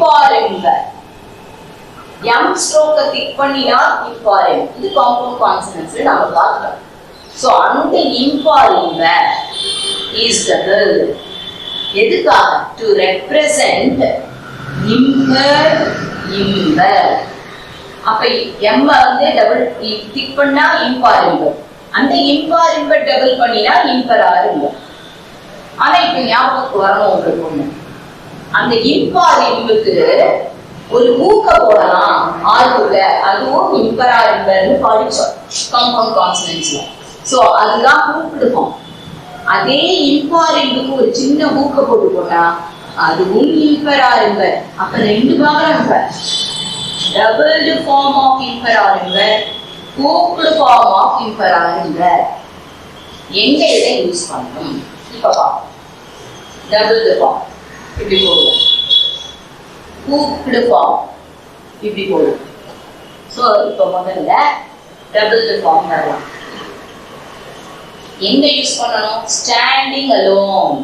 இம்பாரிம்பர் M ஸ்ட்ரோக்கை திக் பண்ணினா இம்பாரிம் இது compound consonants நம்ம பார்க்கலாம் ஸோ அந்த imper or imber is double எதுக்காக? டு ரெப்ரசன்ட் இம்பர் இம்பர் அப்ப எம் வந்து டபுள் திக் பண்ணா இம்பாரிம்பர் அந்த இம்பாரிம்பர் டபுள் பண்ணினா இம்பராரிம்பர் ஆனா இப்ப ஞாபகத்துக்கு வரணும் உங்களுக்கு ஒண்ணு. அந்த இம்பாரிம்புக்கு ஒரு மூக்க போடலாம் ஆளுக்குள்ள அதுவும் இம்பரா இம்பராரிம்பர்னு படிச்சோம். கம்பவுண்ட் கான்சனன்ஸ்ல சோ அதுதான் கூப்பிடுவோம். அதே இம்பாரிம்புக்கு ஒரு சின்ன ஊக்க போட்டு போட்டா அதுவும் இம்பராரிம்பர் அப்ப ரெண்டு பாகம் டபுள் ஃபார்ம் ஆஃப் இம்பராரிம்பர் கூப்பிடு ஃபார்ம் ஆஃப் இம்பராரிம்பர் எங்க இதை யூஸ் பண்ணணும்? இப்ப பாப்போம் டபுள் ஃபார்ம் இப்படி போடுவோம். கூப்பிடு ஃபார்ம் இப்படி போடுவோம். ஸோ இப்போ முதல்ல டபுள் ஃபார்ம் வரலாம். எங்க யூஸ் பண்ணணும்? ஸ்டாண்டிங் அலோன்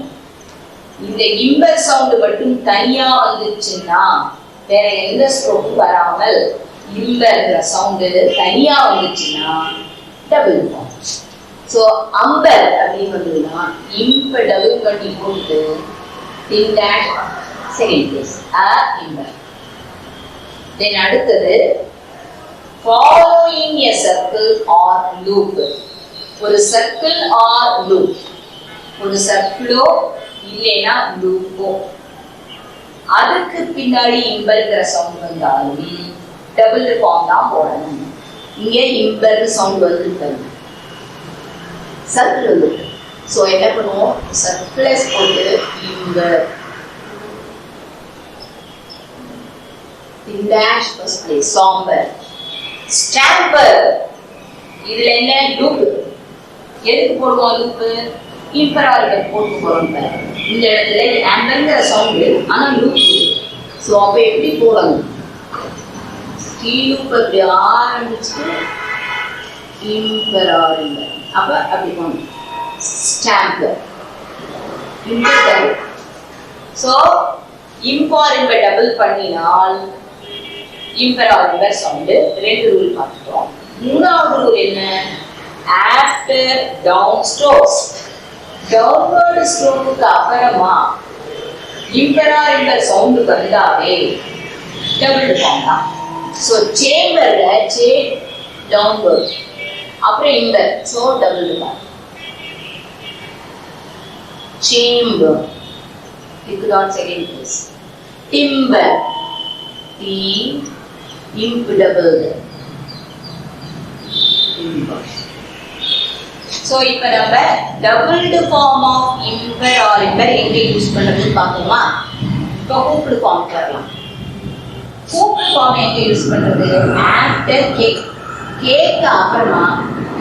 இந்த இம்பர் சவுண்ட் மட்டும் தனியா வந்துச்சுன்னா வேற எந்த ஸ்ட்ரோக்கும் வராமல் இம்பர்ங்கிற சவுண்டு தனியா வந்துச்சுன்னா டபுள் ஃபார்ம் ஸோ அம்பர் அப்படின்னு வந்ததுன்னா இம்ப டபுள் பண்ணி போட்டு in that second place. A இம்பர் then அடுத்தது following a circle or loop. ஒரு சர்க்கிள் ஆர் லூப் ஒரு சர்க்கிளோ இல்லைன்னா லூப்போ அதுக்கு பின்னாடி இம்பர்ங்கிற சவுண்ட் வந்தாலும் டபுள் ஃபார்ம் தான் போடணும். இங்கே இம்பல் சவுண்ட் வந்து சர்க்கிள் வந்துருக்கு ஸோ என்ன பண்ணுவோம்? சர்ப்ளஸ் போட்டு இந்த dash first place chamber stamper இதுல என்ன? லூப் எதுக்கு போடுவோம் லூப் இம்பராரிகள் போட்டு போறோம் இந்த இடத்துல ஆம்பர்ங்கிற சவுண்டு ஆனா லூப் ஸோ அப்போ எப்படி போடணும்? லூப் அப்படி ஆரம்பிச்சு இம்பராரிகள் அப்ப அப்படி போகணும் ஸ்டாம்ப் இம்பர் ஸோ இம்பாரிம்பர் டபுள் பண்ணினால் இம்பராரிம்பர் சவுண்டு ரெண்டு ரூல் பார்த்துட்டோம். மூணாவது ரூல் என்ன? ஆஃப்டர் டவுன் ஸ்ட்ரோக்ஸ் டவுன்வர்டு ஸ்ட்ரோக்குக்கு அப்புறமா இம்பராரிம்பர் சவுண்டு வந்தாவே டபுள் ஃபார்ம் தான். ஸோ சேம்பரில் சே டவுன்வர்ட் அப்புறம் imper so double form chamber. You could not second place timber. T imp double timber. So இப்போ நம்ம doubled form of imper or imber எங்கே use பண்ணுறதுன்னு பார்க்கலாமா இப்போ கூப்பிடு ஃபார்ம் வரலாம் கூப்பிடு ஃபார்ம் எங்கே யூஸ் பண்ணுறது ஆஃப்டர் கேக் கேக்கு அப்புறமா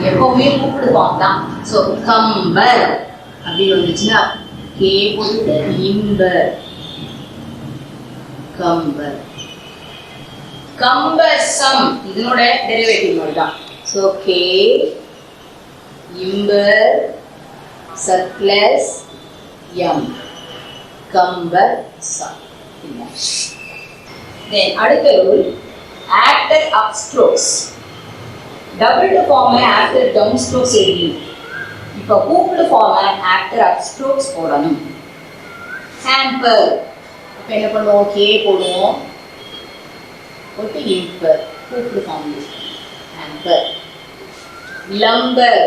எப்பவுமே கூப்பிடு ஃபார்ம் தான். ஸோ கம்பர் அப்படி வந்துச்சுன்னா கே போட்டு இம்பர் கம்பர். கம்பசம் இதனோட டெரிவேட்டிவ் மாதிரி தான் so K imper circle S M camber some then அடுத்த rule after up strokes double form after down strokes எழுதி இப்போ கூப்பிடு ஃபார்ம் ஆக்டர் அப் ஸ்ட்ரோக்ஸ் போடணும். ஹேம்பர் இப்போ என்ன பண்ணுவோம்? கே போடுவோம். போட்டு இம்பர் கூப்பிடு ஃபார்ம் ஹேம்பர் லம்பர்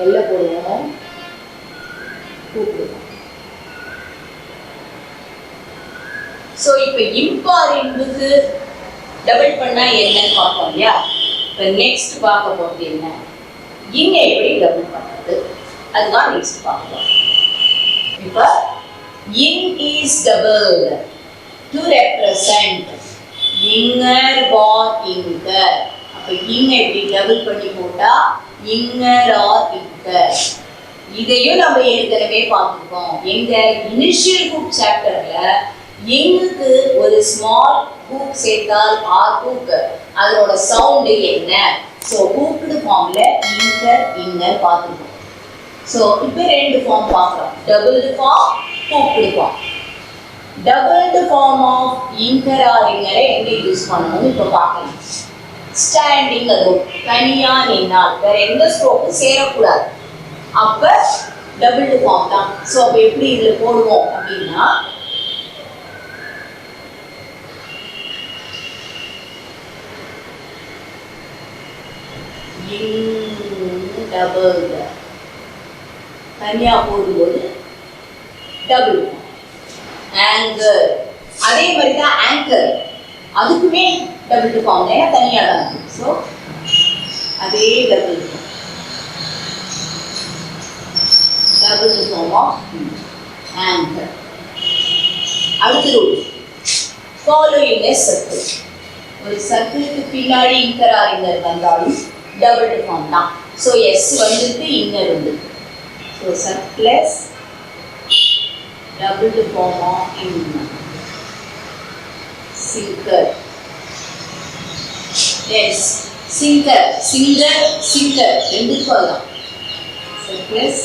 எல்ல போடுவோம். கூப்பிடுவோம் ஸோ இப்போ இம்பாரிம்புக்கு டபுள் பண்ணால் என்னன்னு பார்ப்போம் இல்லையா? இப்போ நெக்ஸ்ட் பார்க்க போகிறது என்ன? இங்க எப்படி டபுள் பண்றது? அதுதான் நெக்ஸ்ட் பார்க்கலாம். இப்போ in is double to represent inger bar inger அப்ப இங்க எப்படி டபுள் பண்ணி போட்டா? இங்கர் ஆர் இங்கர் இதையும் நம்ம ஏற்கனவே பார்த்துருக்கோம். எங்க இனிஷியல் குக் சாப்டர்ல எங்குக்கு ஒரு ஸ்மால் ஹூக் சேர்த்தால் ஆர் ஹூக் அதனோட சவுண்டு என்ன? ஸோ ஹூக்டு ஃபார்ம்ல இங்கர் இன்னர் பார்த்துருக்கோம் ஸோ இப்போ ரெண்டு ஃபார்ம் பார்க்குறோம் டபுள் ஃபார்ம் கூப்பிடு ஃபார்ம் டபுள் ஃபார்ம் ஆஃப் இன்கராரிங்கரை எங்கே யூஸ் பண்ணணும்னு இப்போ பார்க்கணும் ஸ்டாண்டிங் அது தனியாக நின்னால் வேற எந்த ஸ்ட்ரோக்கும் சேரக்கூடாது. அப்போ டபுள் ஃபார்ம் தான். ஸோ அப்போ எப்படி இதில் போடுவோம் அப்படின்னா டபுள் தனியாக போடும்போது டபுள் ஆங்கர் அதே மாதிரி தான் ஆங்கர் அதுக்குமே டபுள் ஃபார்ம் ஏன்னா தனியாக தான் இருக்கும். ஸோ அதே double double form of anger அடுத்த ரூல் ஃபாலோயிங் எ சர்க்கிள் ஒரு சர்க்கிளுக்கு பின்னாடி இன்கர் இங்கர் வந்தாலும் டபுள் ஃபார்ம் தான். ஸோ எஸ் வந்துட்டு இன்னர் வந்து so circle S double form of inner singer S singer singer singer ரெண்டு ஃபர்ஸ்டாம் surplus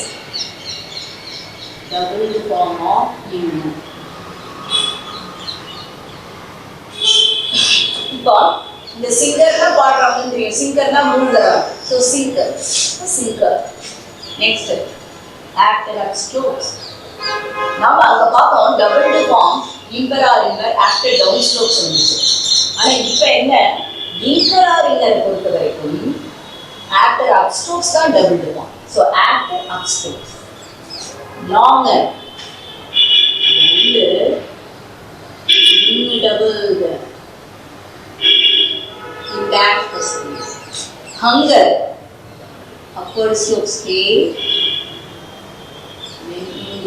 double form of inner இப்போ இந்த சிங்கர்னா பாடுறாங்கன்னு தெரியும். சிங்கர்னா மூணு தடவை so singer singer next after of strokes நம்ம அங்க பார்த்தோம் double form imper or inger after down strokes வந்துச்சு. ஆனா இப்போ என்ன? இம்பரார் இங்கர் பொறுத்த வரைக்கும் ஆக்டர் அப் ஸ்ட்ரோக்ஸ் தான் double form so after up strokes longer ரெண்டு double that first place. Hunger, upward slope scale,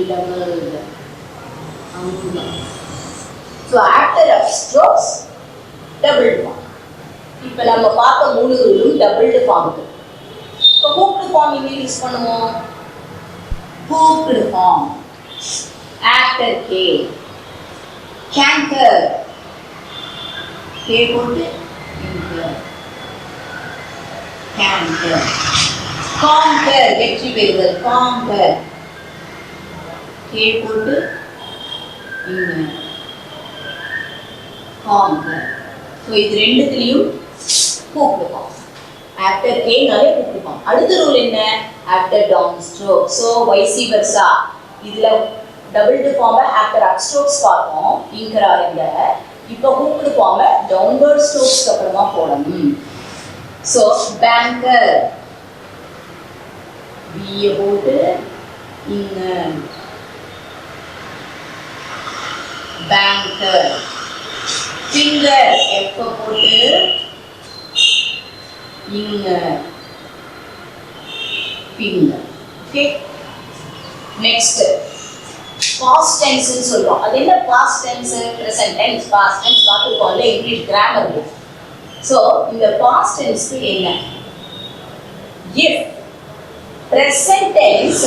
then hunger. So after of strokes, double form. இப்போ நம்ம பார்த்த மூணு ரூலும் டபுள்டு ஃபார்முக்கு இப்போ ஹூப்டு ஃபார்ம் எங்கே யூஸ் பண்ணுவோம் hooked form after K kanger K போட்டு கேங்கர் காங்கர் வெற்றி பெறுதல். காங்கர் கே போட்டு இங்க. காங்கர் ஸோ இது ரெண்டுத்துலேயும் கூப்பிடுவோம். ஆஃப்டர் ஏனாலே கூப்பிடுவோம். அடுத்த ரூல் என்ன? After down stroke so vice versa இதில் டபுள் ஃபார்மை ஆஃப்டர் அப் ஸ்ட்ரோக்ஸ் பார்ப்போம். இங்கராருங்க இப்போ கூப்பிடு ஃபார்மை டவுன்வர்ட் ஸ்ட்ரோக்ஸ்க்கு அப்புறமா போடணும். ஸோ பேங்கர் பிஏ போட்டு இங்க பேங்கர் ஃபிங்கர் எப்போ போட்டு இங்க ஃபிங்கர் ஓகே நெக்ஸ்ட் பாஸ்ட் டென்ஸ்னு சொல்றோம். அது என்ன past tense present tense past tense பார்த்துருக்கோம்ல English grammar so இந்த பாஸ்ட் டென்ஸ்க்கு என்ன? If present tense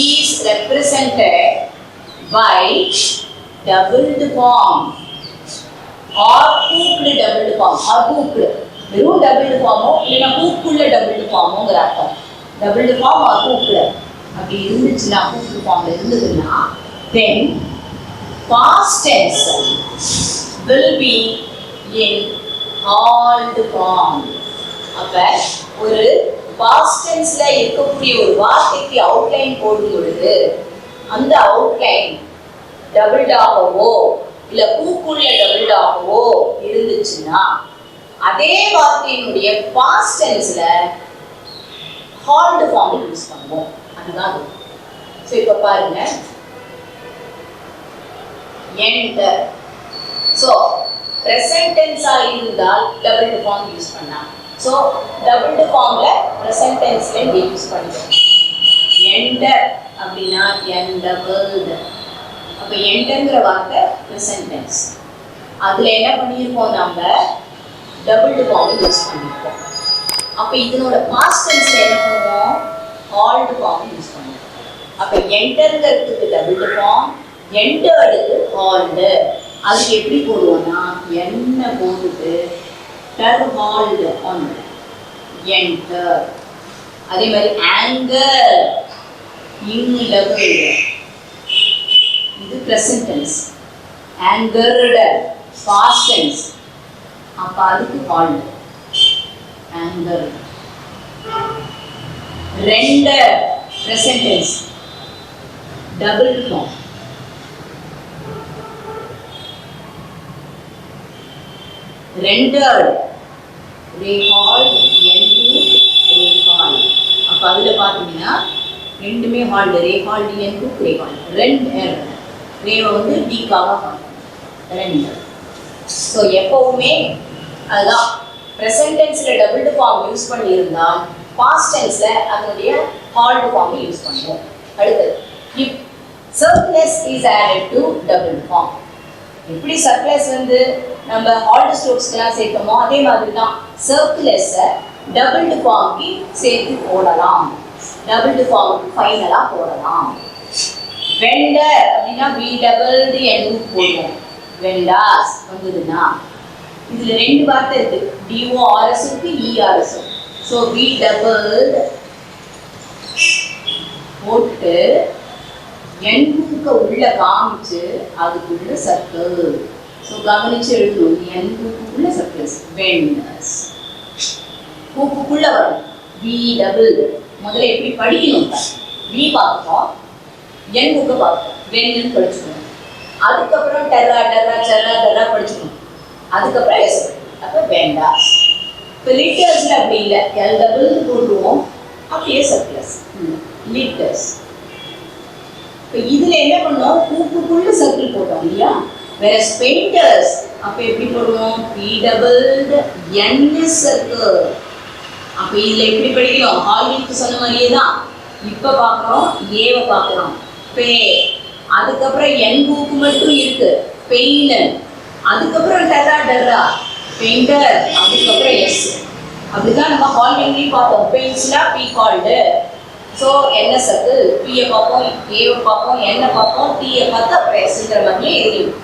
is represented by doubled form. Or hooked doubled form. Or hooked வெறும் டபுள் ஃபார்மோ இல்லைன்னா ஹூக்குள்ள டபுள் ஃபார்மோங்கிற அர்த்தம். டபுள் ஃபார்ம் ஆர் ஹூக்குல அப்படி இருந்துச்சுன்னா ஹூக்கு ஃபார்ம்ல இருந்ததுன்னா then past tense will be in halved form அப்ப ஒரு பாஸ்டன்ஸ்ல இருக்கக்கூடிய ஒரு வார்த்தைக்கு அவுட்லைன் போடும் பொழுது அந்த அவுட்லைன் டபுள்டாகவோ இல்ல பூக்குள்ள டபுள்டாகவோ இருந்துச்சுன்னா அதே வார்த்தையினுடைய பாஸ்ட் டென்ஸ்ல ஹால்டு ஃபார்ம் யூஸ் பண்ணுவோம். அதுதான் ஸோ இப்போ பாருங்க. என்டர் ஸோ ப்ரெசன்ட் டென்ஸாக இருந்தால் டபுள் ஃபார்ம் யூஸ் பண்ணலாம். ஸோ டபுள் ஃபார்மில் ப்ரெசன்ட் டென்ஸில் இங்கே யூஸ் பண்ணுவோம் என்டர் அப்படின்னா என் டபுள்டு அப்போ என்டர்ங்கிற வார்த்தை ப்ரெசன்ட் டென்ஸ் அதில் என்ன பண்ணியிருக்கோம் நம்ம? டபுள் ஃபார்ம் யூஸ் பண்ணியிருக்கோம் அப்போ இதனோட பாஸ்ட் டென்ஸில் என்ன பண்ணுவோம்? ஹால்டு ஃபார்ம் யூஸ் பண்ணுவோம் அப்போ என்டருங்கிறதுக்கு டபுள் ஃபார்ம் என்டர்டுக்கு ஹால்டு அதுக்கு எப்படி போடுவோம்னா எண்ணெய் போட்டுட்டு டர் ஹால்டு ஆன் என்டர் அதே மாதிரி ஆங்கர் இங் டபுள் இது present tense anchored past tense அப்போ அதுக்கு ஹால்டு ஆங்கர் ரெண்டு present tense double form rendered ரேஹால்ட் and ரேஹால் அப்போ அதில் பார்த்தீங்கன்னா ரெண்டுமே ஹால்டு ரேஹால் டிஎன் டூ ரேஹால் ரெண்டு ரேவை வந்து டீக்காக ரெண்டு. ஸோ எப்பவுமே அதுதான் ப்ரெசன்ட் டென்ஸில் டபுள் ஃபார்ம் யூஸ் பண்ணியிருந்தா பாஸ்ட் டென்ஸில் அதனுடைய ஹால்டு ஃபார்ம் யூஸ் பண்ணுவோம். அடுத்தது if surplus is added to double form எப்படி சர்ப்ளஸ் வந்து நம்ம ஹால்டு ஸ்ட்ரோக்ஸ்க்கெல்லாம் சேர்க்கமோ அதே மாதிரி தான் சர்ப்ளஸை டபுள்டு ஃபார்ம்க்கு சேர்த்து போடலாம். டபுள்டு ஃபார்முக்கு ஃபைனலாக போடலாம். வெண்டர் அப்படின்னா வி டபுள்டு என் போடுவோம். வெண்டாஸ் வந்ததுன்னா இதுல ரெண்டு வார்த்தை இருக்கு. டிஓஆர்எஸ் இருக்கு இஆர்எஸ் ஸோ வி டபுள் போட்டு எண்புக்க உள்ள காமிச்சு அதுக்குள்ள சர்க்கிள் ஸோ கவனிச்சு எழுதணும். எண்புக்குள்ள சர்க்கிள்ஸ் வெண்ணஸ் பூப்புக்குள்ள வரும். வி டபுள் முதல்ல எப்படி படிக்கணும்? வி பார்ப்போம். என் புக்கு பார்ப்போம். வென்னு படிச்சுக்கணும். அதுக்கப்புறம் டெர்ரா டெர்ரா செல்லா டெர்ரா படிச்சுக்கணும். அதுக்கப்புறம் எஸ் அப்போ வேண்டாம் இப்போ லிட்டர்ஸில் அப்படி இல்லை. எல் டபுள் போட்டுருவோம். அப்படியே சர்க்கிளஸ் லிட்டர்ஸ் இப்போ இதில் என்ன பண்ணோம் கூப்புக்குள்ளே சர்க்கிள் போட்டோம் இல்லையா? வேற ஸ்பெயிண்டர்ஸ் அப்போ எப்படி போடுவோம்? பி டபுள் என்எஸ் சர்க்கிள் அப்போ இதில் எப்படி படிக்கிறோம்? ஹால்விக்கு சொன்ன மாதிரியே தான் இப்போ பார்க்குறோம் ஏவை பார்க்குறோம். பே. அதுக்கப்புறம் என் புக்கு மட்டும் இருக்கு. பெயின் அதுக்கப்புறம் டெரா டெரா பெயிண்டர் அதுக்கப்புறம் எஸ் அப்படிதான் நம்ம ஹால்விங்லேயும் பார்த்தோம் பெயின்ஸ்லாம் பி கால்டு ஸோ என்ன சத்து? பியை பார்ப்போம் ஏவை பார்ப்போம் என்ன பார்ப்போம் டீயை பார்த்து அப்புறம் எஸ்ங்கிற மாதிரியே எழுதிடும்